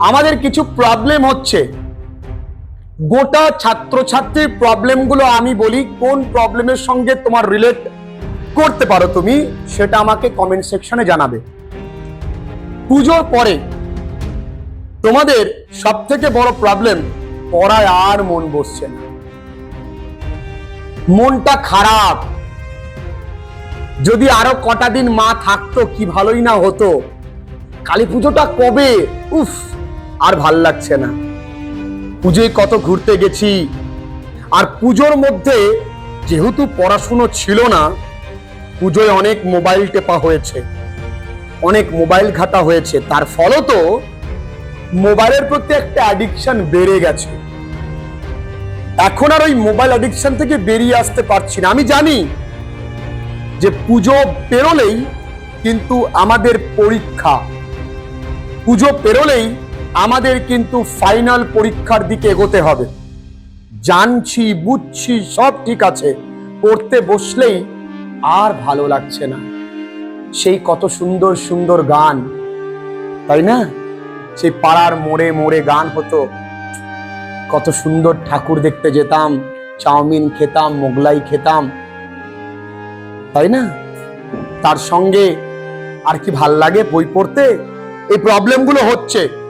আমাদের কিছু প্রবলেম হচ্ছে। গোটা ছাত্রছাত্রীর প্রবলেমগুলো আমি বলি, কোন প্রবলেমের সঙ্গে তোমার রিলেট করতে পারো তুমি, সেটা আমাকে কমেন্ট সেকশনে জানাবে। পুজোর পরে তোমাদের সব থেকে বড় প্রবলেম পড়ায় আর মন বসছে না। মনটা খারাপ। যদি আরও কটা দিন মা থাকতো, কি ভালোই না হতো। কালী পুজোটা কবে? উফ! আর ভালো লাগছে না। পুজোয় কত ঘুরতে গেছি, আর পুজোর মধ্যে যেহেতু পড়াশুনো ছিল না, পুজোয় অনেক মোবাইল টেপা হয়েছে, অনেক মোবাইল ঘাটা হয়েছে। তার ফলত মোবাইলের প্রতি একটা অ্যাডিকশন বেড়ে গেছে। এখন আর ওই মোবাইল অ্যাডিকশন থেকে বেরিয়ে আসতে পারছি না। আমি জানি যে পুজো পেরোলেই কিন্তু আমাদের পরীক্ষা। পুজো পেরোলেই আমাদের কিন্তু ফাইনাল পরীক্ষার দিকে এগোতে হবে। জানছি, বুঝছি, সব ঠিক আছে। পড়তে বসলেই আর ভালো লাগছে না। সেই কত সুন্দর সুন্দর গান। তাই না? সেই পাড়ার মোড়ে মোড়ে গান হতো। কত সুন্দর ঠাকুর দেখতে যেতাম, চাউমিন খেতাম, মোগলাই খেতাম। তাই না? তার সঙ্গে আর কি ভালো লাগে বই পড়তে? এই প্রবলেমগুলো হচ্ছে।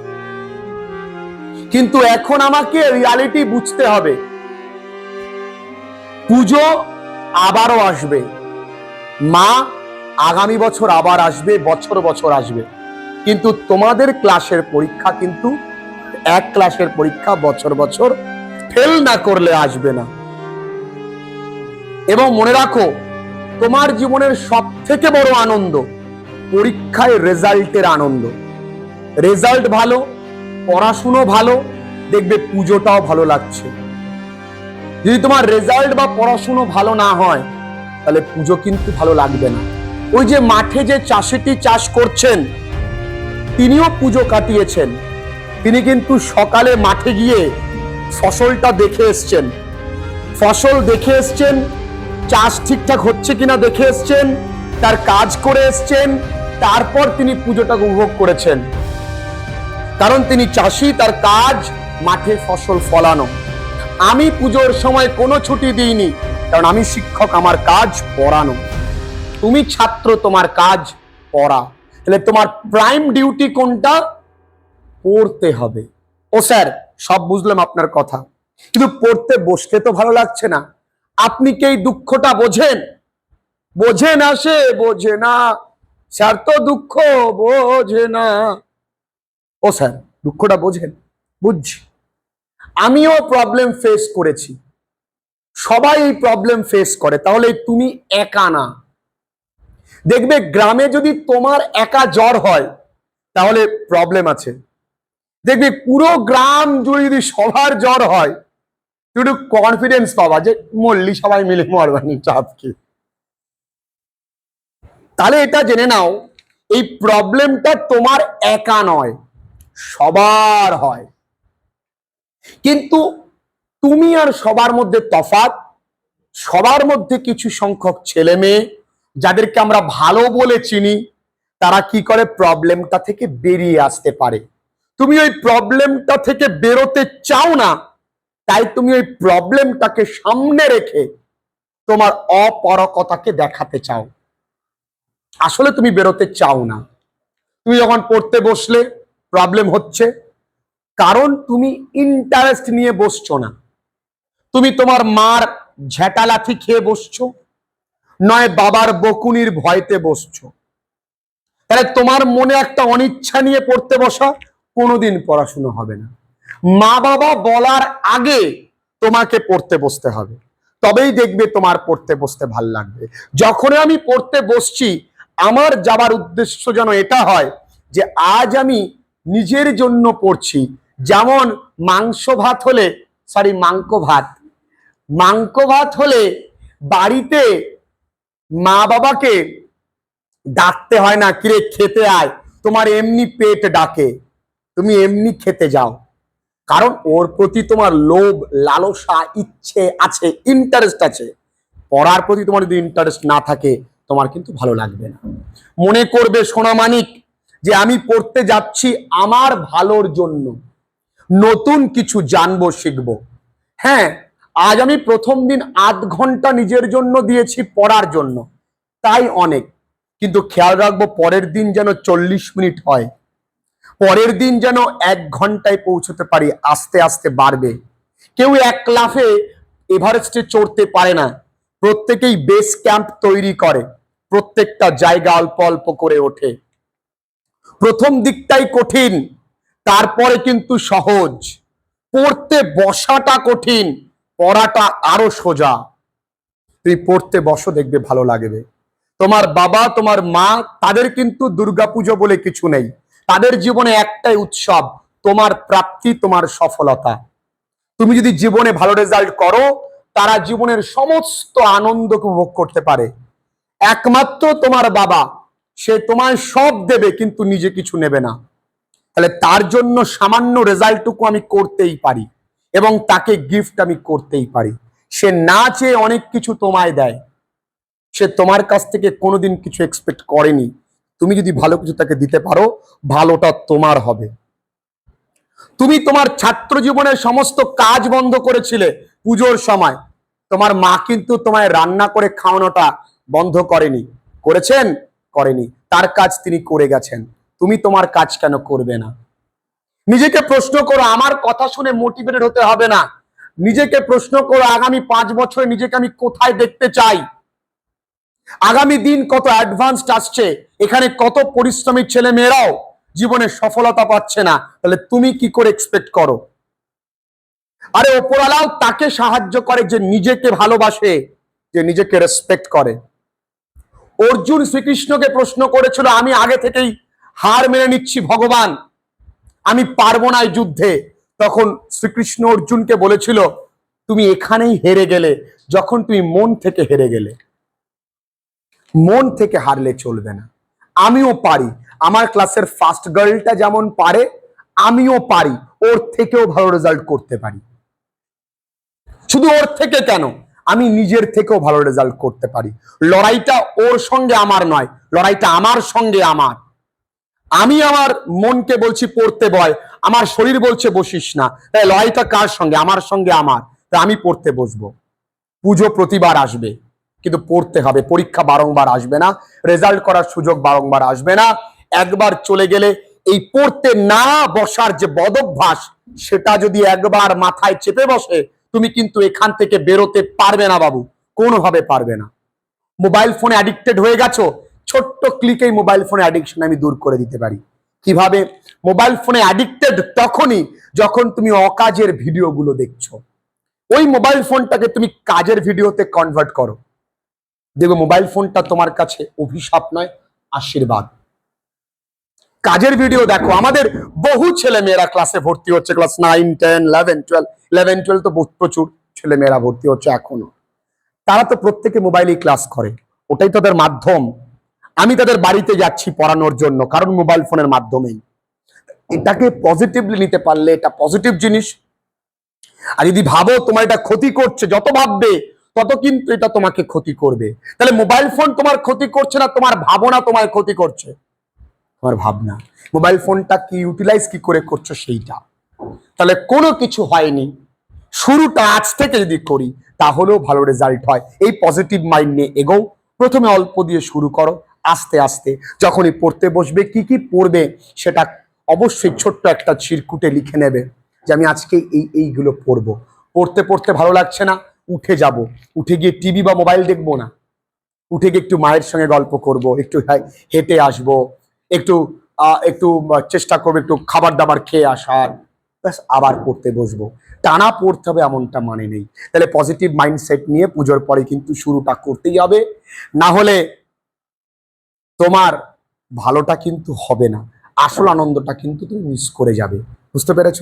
কিন্তু এখন আমাকে রিয়ালিটি বুঝতে হবে। পুজো আবারও আসবে। মা আগামী বছর আবার আসবে, বছর বছর আসবে। কিন্তু তোমাদের ক্লাসের পরীক্ষা কিন্তু এক ক্লাসের পরীক্ষা বছর বছর ফেল না করলে আসবে না। এবং মনে রাখো, তোমার জীবনের সব থেকে বড় আনন্দ পরীক্ষায় রেজাল্টের আনন্দ। রেজাল্ট ভালো পড়াশুনো ভালো, দেখবে পুজোটাও ভালো লাগছে। যদি তোমার রেজাল্ট বা পড়াশুনো ভালো না হয়, তাহলে পুজো কিন্তু ভালো লাগবে না। ওই যে মাঠে যে চাষিটি চাষ করছেন, তিনিও পুজো কাটিয়েছেন। তিনি কিন্তু সকালে মাঠে গিয়ে ফসলটা দেখে এসছেন। ফসল দেখে এসছেন, চাষ ঠিকঠাক হচ্ছে কিনা দেখে এসছেন, তার কাজ করে এসছেন, তারপর তিনি পুজোটা উপভোগ করেছেন। কারণ তিনি চাষি, তার কাজ মাঠে ফসল ফলানো। আমি পুজোর সময় কোনো ছুটি দিইনি, কারণ আমি শিক্ষক, আমার কাজ পড়ানো। তুমি ছাত্র, তোমার কাজ পড়া। তাহলে তোমার প্রাইম ডিউটি কোনটা? পড়তে হবে। ও স্যার, সব বুঝলাম আপনার কথা। কিন্তু পড়তে বসতে তো ভালো লাগছে না। আপনি কি এই দুঃখটা বোঝেন? বোঝে না সে, বোঝে না। স্যার তো দুঃখ, বোঝে না। ও স্যার, দুঃখটা বোঝেন, বুঝছি। আমিও প্রবলেম ফেস করেছি। সবাই এই প্রবলেম ফেস করে, তাহলে তুমি একা না। দেখবে গ্রামে যদি তোমার একা জ্বর হয়, তাহলে প্রবলেম আছে। দেখবে পুরো গ্রাম জুড়ে যদি সবার জ্বর হয় তুই একটু কনফিডেন্স পাবা যে, মল্লি সবাই মিলে মরবানি চাপ কি তাহলে এটা জেনে নাও, এই প্রবলেমটা তোমার একা নয়। সবার হয়। কিন্তু তুমি আর সবার মধ্যে তফাত সবার মধ্যে কিছু সংখ্যক ছেলে মেয়ে, যাদেরকে আমরা ভালো বলে চিনি, তারা কি করে প্রবলেমটা থেকে বেরিয়ে আসতে পারে? তুমি ওই প্রবলেমটা থেকে বেরোতে চাও না, তাই তুমি ওই প্রবলেমটাকে সামনে রেখে তোমার অপরকতাকে দেখাতে চাও। আসলে তুমি বেরোতে চাও না। তুমি যখন পড়তে বসলে প্রবলেম হচ্ছে। কারণ তুমি ইন্টারেস্ট নিয়ে বসছো না। তুমি তোমার মার ঝেঁটা লাথি খেয়ে বসছো। নয় বাবার বকুনির ভয়তে বসছো। তাহলে তোমার মনে একটা অনিচ্ছা নিয়ে পড়তে বসা কোনোদিন পড়াশুনো হবে না। মা বাবা বলার আগে তোমাকে পড়তে বসতে হবে। তবেই দেখবে তোমার পড়তে বসতে ভালো লাগবে। যখন আমি পড়তে বসছি, আমার যাবার উদ্দেশ্য যেন এটা হয় যে আজ আমি নিজের জন্য পড়ছি। যেমন মাংস ভাত হলে সরি মাংক ভাত। মাংক ভাত হলে বাড়িতে মা বাবাকে ডাকতে হয় না, কিরে, খেতে আয়। তোমার এমনি পেট ডাকে। তুমি এমনি খেতে যাও। কারণ ওর প্রতি তোমার লোভ, লালসা, ইচ্ছে আছে ইন্টারেস্ট আছে। পড়ার প্রতি তোমার যদি ইন্টারেস্ট না থাকে, তোমার কিন্তু ভালো লাগবে না। মনে করবে সোনামানিক যে আমি পড়তে যাচ্ছি আমার ভালোর জন্য। নতুন কিছু জানব, শিখব। হ্যাঁ আজ আমি প্রথম দিন আধ ঘণ্টা নিজের জন্য দিয়েছি পড়ার জন্য। তাই অনেক। কিন্তু খেয়াল রাখব, পরের দিন যেন চল্লিশ মিনিট হয়। পরের দিন যেন এক ঘন্টায় পৌঁছতে পারি, আস্তে আস্তে বাড়বে। কেউ এক লাফে এভারেস্টে চড়তে পারে না। প্রত্যেকেই বেস ক্যাম্প তৈরি করে। প্রত্যেকটা জায়গা অল্প অল্প করে ওঠে। প্রথম দিকটাই কঠিন, তারপরে কিন্তু সহজ। পড়তে বসাটা কঠিন, পড়াটা আরও সোজা। তুমি পড়তে বসো, দেখবে ভালো লাগবে। তোমার বাবা, তোমার মা, তাদের কিন্তু দুর্গাপুজো বলে কিছু নেই। তাদের জীবনে একটাই উৎসব, তোমার প্রাপ্তি, তোমার সফলতা। তুমি যদি জীবনে ভালো রেজাল্ট করো, তারা জীবনের সমস্ত আনন্দকে উপভোগ করতে পারে। একমাত্র তোমার বাবা সে তোমায় সব দেবে, কিন্তু নিজে কিছু নেবে না। তাহলে তার জন্য সামান্য রেজাল্টটুকু আমি করতেই পারি এবং তাকে গিফট আমি করতেই পারি। সে না চেয়ে অনেক কিছু তোমায় দেয়। সে তোমার কাছ থেকে কোনোদিন কিছু এক্সপেক্ট করেনি। তুমি যদি ভালো কিছু তাকে দিতে পারো, ভালোটা তোমার হবে। তুমি তোমার ছাত্র জীবনের সমস্ত কাজ বন্ধ করেছিলে পুজোর সময়। তোমার মা কিন্তু তোমায় রান্না করে খাওয়ানোটা বন্ধ করেনি। করেছেন? করেনি। তার কাজ তিনি করে গেছেন। তুমি তোমার কাজ কেন করবে না? নিজেকে প্রশ্ন করো, আমার কথা শুনে মোটিভেটেড হতে হবে না। নিজেকে প্রশ্ন করো, আগামী পাঁচ বছরে নিজেকে আমি কোথায় দেখতে চাই? আগামী দিন কত অ্যাডভান্সড আসছে? এখানে কত পরিশ্রমী ছেলে মেয়েরাও জীবনে সফলতা পাচ্ছে না। তাহলে তুমি কি করে এক্সপেক্ট করো? আরে ওপরালাও তাকে সাহায্য করে যে নিজেকে ভালোবাসে, যে নিজেকে রেসপেক্ট করে। অর্জুন শ্রীকৃষ্ণকে প্রশ্ন করেছিল, আমি আগে থেকেই হার মেনে নিচ্ছি ভগবান, আমি পারব না যুদ্ধে। তখন শ্রীকৃষ্ণ অর্জুনকে বলেছিল, তুমি এখানেই হেরে গেলে, যখন তুমি মন থেকে হেরে গেলে। মন থেকে হারলে চলবে না। আমিও পারি, আমার ক্লাসের ফার্স্ট গার্লটা যেমন পারে, আমিও পারি, ওর থেকেও ভালো রেজাল্ট করতে পারি। শুধু ওর থেকে কেন? আমি নিজের থেকেও ভালো রেজাল্ট করতে পারি। লড়াইটা ওর সঙ্গে আমার নয়, লড়াইটা আমার সঙ্গে আমার। আমি আমার মনকে বলছি পড়তে বয়, আমার শরীর বলছে বসিস না। তাই লড়াইটা কার সঙ্গে? আমার সঙ্গে আমার। তাই আমি পড়তে বসবো। পুজো প্রতিবার আসবে, কিন্তু পড়তে হবে। পরীক্ষা বারংবার আসবে না রেজাল্ট করার সুযোগ বারংবার আসবে না। একবার চলে গেলে এই পড়তে না বসার যে বদভ্যাস, সেটা যদি একবার মাথায় চেপে বসে তুমি কিন্তু এখান থেকে বেরোতে পারবে না বাবু, কোনোভাবে পারবে না। মোবাইল ফোনে অ্যাডিক্টেড হয়ে গেছো, ছোট্ট ক্লিকেই মোবাইল ফোনে অ্যাডিকশন আমি দূর করে দিতে পারি। কীভাবে? মোবাইল ফোনে অ্যাডিক্টেড তখনই যখন তুমি অকাজের ভিডিওগুলো দেখছ। ওই মোবাইল ফোনটাকে তুমি কাজের ভিডিওতে কনভার্ট করো। দেখবে মোবাইল ফোনটা তোমার কাছে অভিশাপ নয়, আশীর্বাদ। কাজের ভিডিও দেখো, আমাদের বহু ছেলে মেয়েরা ক্লাসে ভর্তি হচ্ছে class nine ten eleven twelve eleven twelve তো প্রচুর ছেলে মেয়েরা ভর্তি হচ্ছে এখনও। তারা তো প্রত্যেকে মোবাইলেই ক্লাস করে, ওটাই তাদের মাধ্যম। আমি তাদের বাড়িতে যাচ্ছি পড়ানোর জন্য, কারণ মোবাইল ফোনের মাধ্যমেই। এটাকে পজিটিভলি নিতে পারলে এটা পজিটিভ জিনিস। আর যদি ভাবো তোমার এটা ক্ষতি করছে, যত ভাববে, তত কিন্তু এটা তোমাকে ক্ষতি করবে। তাহলে মোবাইল ফোন তোমার ক্ষতি করছে না, তোমার ভাবনা তোমার ক্ষতি করছে। তোমার ভাবনা। মোবাইল ফোনটা কি ইউটিলাইজ কি করে করছ সেইটা। তাহলে কোনো কিছু হয়নি। শুরুটা আজ থেকে যদি করি, তাহলেও ভালো রেজাল্ট হয়। এই পজিটিভ মাইন্ড নিয়ে এগোও। প্রথমে অল্প দিয়ে শুরু করো। আস্তে আস্তে যখনই পড়তে বসবে, কি কি পড়বে সেটা অবশ্যই ছোট্ট একটা চিরকুটে লিখে নেবে যে আমি আজকে এই, এইগুলো পড়ব। পড়তে পড়তে ভালো লাগছে না, উঠে যাব। উঠে গিয়ে টিভি বা মোবাইল দেখব না। উঠে গিয়ে একটু মায়ের সঙ্গে গল্প করব, একটু হেঁটে আসব একটু একটু চেষ্টা করবে একটু খাবার দাবার খেয়ে আসার। ব্যাস, আবার পড়তে বসবো। টানা পড়তে হবে এমনটা মানে নেই। তাহলে পজিটিভ মাইন্ডসেট নিয়ে পুজোর পরে কিন্তু শুরুটা করতেই হবে। না হলে তোমার ভালোটা কিন্তু হবে না। আসল আনন্দটা কিন্তু তুমি মিস করে যাবে। বুঝতে পেরেছ?